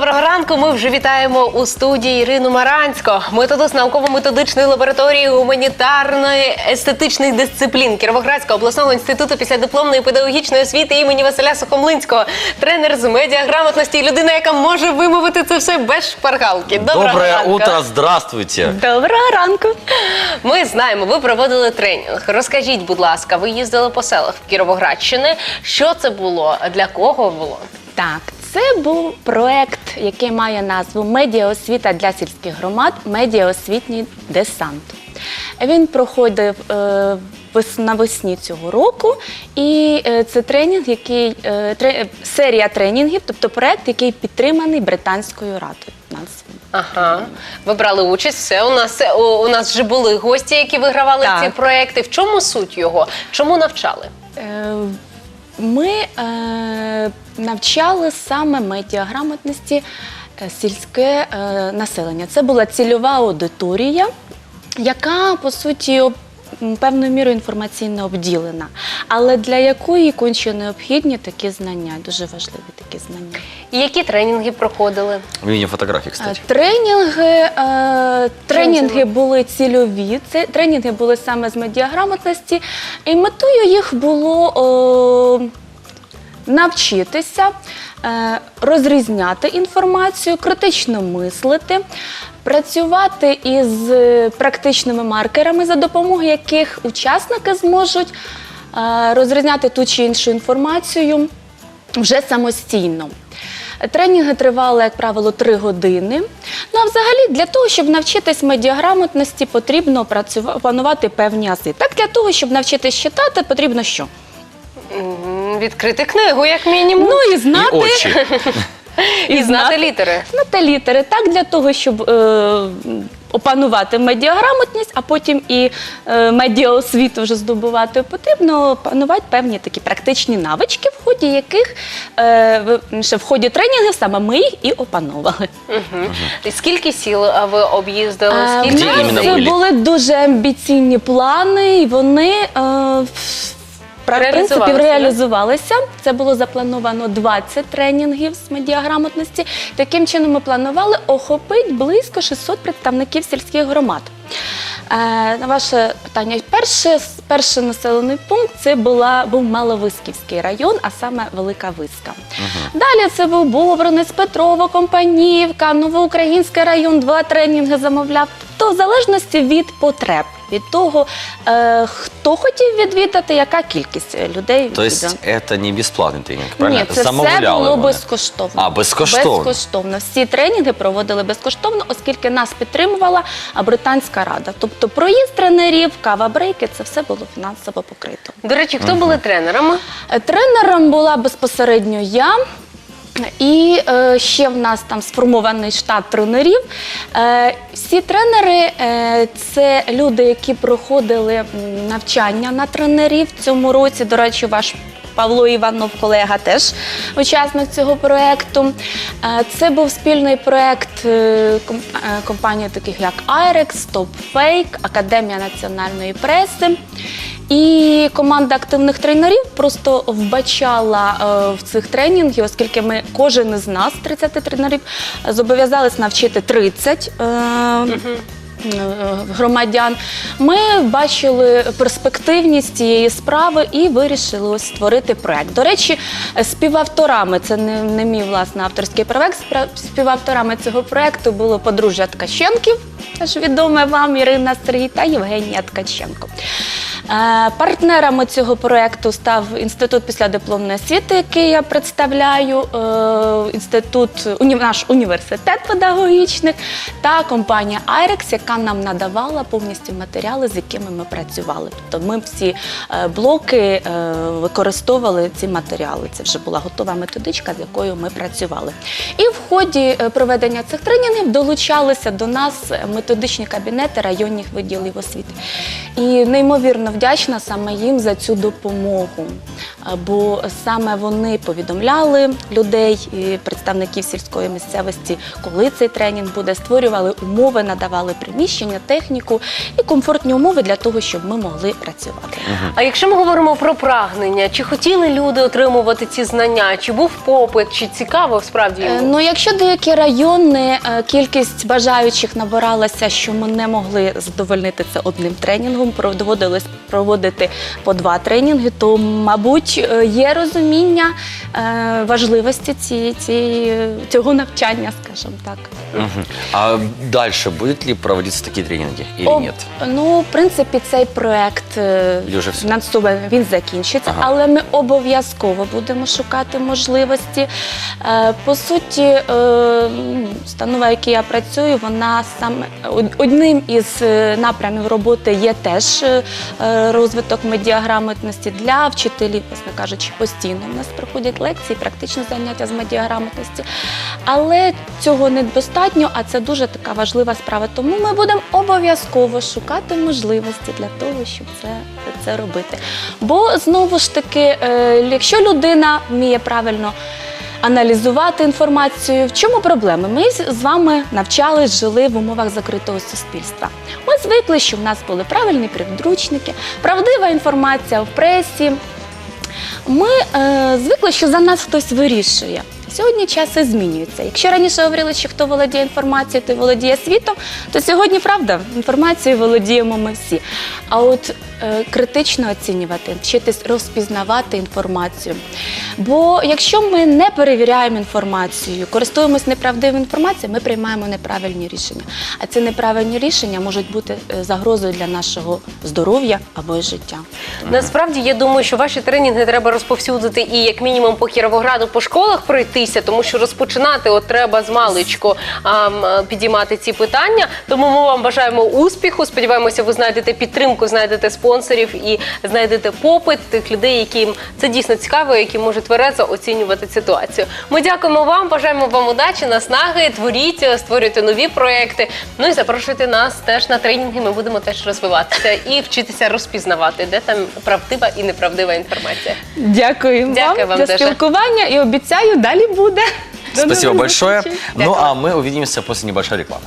доброго ранку. Ми вже вітаємо у студії Ірину Марансько, методист науково-методичної лабораторії гуманітарної естетичних дисциплін Кіровоградського обласного інституту післядипломної педагогічної освіти імені Василя Сухомлинського, тренер з медіаграмотності і людина, яка може вимовити це все без шпаргалки. Доброго Доброе ранку. утро, здравствуйте. Доброго ранку. Ми знаємо, ви проводили тренінг. Розкажіть, будь ласка, ви їздили по селах в Кіровоградщини. Що це було? Для кого було? Так, це був проект, який має назву Медіаосвіта для сільських громад, медіаосвітній десант. Він проходив е, навесні цього року, і е, це тренінг, який е, серія тренінгів, тобто проект, який підтриманий британською радою. Нас Ага, ви брали участь. Все у нас у, у нас вже були гості, які вигравали Так. ці проекти. В чому суть його? Чому навчали? Е, Ми е, навчали саме медіаграмотності е, сільське е, населення. Це була цільова аудиторія, яка по суті певною мірою інформаційно обділена, але для якої конче необхідні такі знання, дуже важливі такі знання. І які тренінги проходили? Мені фотографії, фотографии, Е, кстати. Тренінги, е, тренінги були цільові. Це тренінги були саме з медіаграмотності, і метою їх було е, навчитися е, розрізняти інформацію, критично мислити. Працювати із е, практичними маркерами, за допомогою яких учасники зможуть е, розрізняти ту чи іншу інформацію вже самостійно. Тренінги тривали, як правило, три години. Ну а взагалі для того, щоб навчитись медіаграмотності, потрібно працюва- опанувати певні ази. Так для того, щоб навчитись читати, потрібно що? М, Відкрити книгу, як мінімум, Ну і И знати, очи. і знати літери. знати літери. Так для того, щоб е, опанувати медіаграмотність, а потім і е, медіаосвіту вже здобувати, потрібно опанувати певні такі практичні навички, в ході яких е, ще в ході тренінгів саме ми їх і опановували. Угу. І скільки сіл а, ви об'їздили? Е, Скільки Де в іменно нас були? були дуже амбіційні плани, і вони е, в в принципі Реалізувалися. Це було заплановано 20 тренінгів з медіаграмотності. Таким чином ми планували охопити близько 600 представників сільських громад. Е, на ваше питання, перший, перший населений пункт це була, був Маловисківський район, а саме Велика Виска. Далі це був Бобринець, Петрово, Компанівка, Новоукраїнський район, два тренінги замовляв. Тобто в залежності від потреб, від того, е, хто хотів відвідати, яка кількість е, людей відвідала. это не бесплатный тренинг, правильно? Ні, це все було вони. безкоштовно. А, безкоштовно. Безкоштовно. Всі тренінги проводили безкоштовно, оскільки нас підтримувала британська рада. Тобто проїзд тренерів, кава брейки це все було фінансово покрито. До речі, хто були тренерами? Е, Тренером була безпосередньо я. І е, ще в нас там сформований штат тренерів. Е, всі тренери е, це люди, які проходили навчання на тренерів в цьому році. До речі, ваш Павло Іванов, колега, теж учасник цього проєкту. Це був спільний проєкт компаній, таких як IREX, StopFake, Академія національної преси. І команда активних тренерів просто вбачала е, в цих тренінгів, оскільки ми кожен із нас, 30 тренерів, зобов'язались навчити 30 е, е, громадян. Ми бачили перспективність цієї справи і вирішили ось створити проект. До речі, співавторами це не, не мій власний авторський проект. Співавторами цього проекту було подружжя Ткаченків, теж відоме вам Ірина Сергій та Євгенія Ткаченко. Партнерами цього проекту став інститут післядипломної освіти, який я представляю, е, інститут, наш університет педагогічних та компанія IREX, яка нам надавала повністю матеріали, з якими ми працювали. Тобто ми всі е, блоки е, використовували ці матеріали. Це вже була готова методичка, з якою ми працювали. І в ході проведення цих тренінгів долучалися до нас методичні кабінети районних виділів освіти. І неймовірно вдячна саме їм за цю допомогу. е, бо саме вони повідомляли людей, і представників сільської місцевості, коли цей тренінг буде, створювали умови, надавали приміщення, техніку і комфортні умови для того, щоб ми могли працювати. А якщо ми говоримо про прагнення, чи хотіли люди отримувати ці знання, чи був попит, чи цікаво справді? Е, їм? Ну, якщо деякі райони е, кількість бажаючих набиралася, що ми не могли задовольнити це одним тренінгом, про- доводилось проводити по два тренінги, то мабуть е, є розуміння е, важливості цієї, цієї цього навчання, скажімо так. А дальше будет ли проводиться такие тренинги или О, нет? Ну, в принципі, цей проект е, фінансовий він закінчиться, Ага. але ми обов'язково будемо шукати можливості. По суті, в якій я працюю, вона саме одним із напрямів роботи є теж розвиток медіаграмотності для вчителів, власне кажучи, постійно. У нас проходять лекції, практичні заняття з медіаграмотності. Але цього недостатньо, а це дуже така важлива справа. Тому ми будемо обов'язково шукати можливості для того, щоб це, це робити. Бо знову ж таки, е, якщо людина вміє правильно. Аналізувати інформацію. В чому проблема? Ми з вами навчались, жили в умовах закритого суспільства. Ми звикли, що в нас були правильні підручники, правдива інформація в пресі, ми е, звикли, що за нас хтось вирішує. Сьогодні часи змінюються. Якщо раніше говорили, що хто володіє інформацією, той володіє світом, то сьогодні правда інформацією володіємо ми всі. А от е, критично оцінювати, вчитись розпізнавати інформацію. Бо якщо ми не перевіряємо інформацію, користуємось неправдивою інформацією, ми приймаємо неправильні рішення. А ці неправильні рішення можуть бути е, загрозою для нашого здоров'я або життя. Насправді я думаю, що ваші тренінги треба розповсюдити і як мінімум по Кіровограду по школах пройтися, тому що розпочинати от треба з маличку підіймати ці питання. Тому ми вам бажаємо успіху. Сподіваємося, ви знайдете підтримку, знайдете спонсорів і знайдете попит тих людей, яким це дійсно цікаво, які можуть тверезо оцінювати ситуацію. Ми дякуємо вам, бажаємо вам удачі, наснаги, творіть, створюйте нові проекти. Ну і запрошуйте нас теж на тренінги. Ми будемо теж розвиватися і вчитися розпізнавати, де там правдива і неправдива інформація. Дякую, Дякую вам за дуже. спілкування і обіцяю, далі буде. До Спасибо большое. Ну а мы увидимся после небольшой рекламы.